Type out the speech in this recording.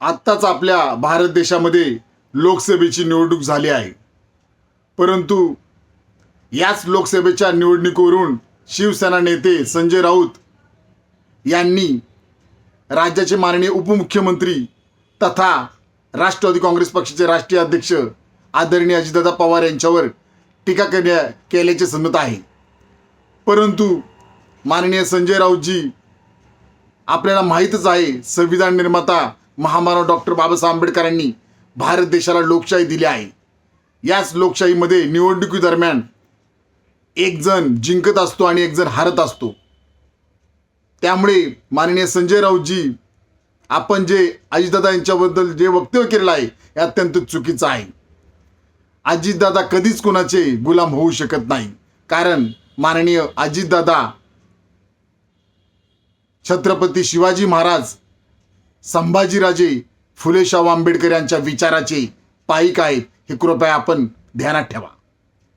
आत्ताच आपल्या भारत देशामध्ये लोकसभेची निवडणूक झाली आहे. परंतु याच लोकसभेच्या निवडणुकीवरून शिवसेना नेते संजय राऊत यांनी राज्याचे माननीय उपमुख्यमंत्री तथा राष्ट्रवादी काँग्रेस पक्षाचे राष्ट्रीय अध्यक्ष आदरणीय अजितदादा पवार यांच्यावर टीका करण्या केल्याचे समजत आहे. परंतु माननीय संजय राऊतजी आपल्याला माहीतच आहे संविधान निर्माता महामानव डॉक्टर बाबासाहेब आंबेडकरांनी भारत देशाला लोकशाही दिली आहे. याच लोकशाहीमध्ये निवडणुकीदरम्यान एक जण जिंकत असतो आणि एक जण हारत असतो. त्यामुळे माननीय संजय राऊतजी आपण जे अजितदादा यांच्याबद्दल जे वक्तव्य केलेलं आहे हे अत्यंत चुकीचं आहे. अजितदादा कधीच कोणाचे गुलाम होऊ शकत नाही. कारण माननीय अजितदादा छत्रपती शिवाजी महाराज संभाजीराजे फुलेशाह आंबेडकर यांच्या विचाराचे पायिक आहेत. हे कृपया आपण ध्यानात ठेवा.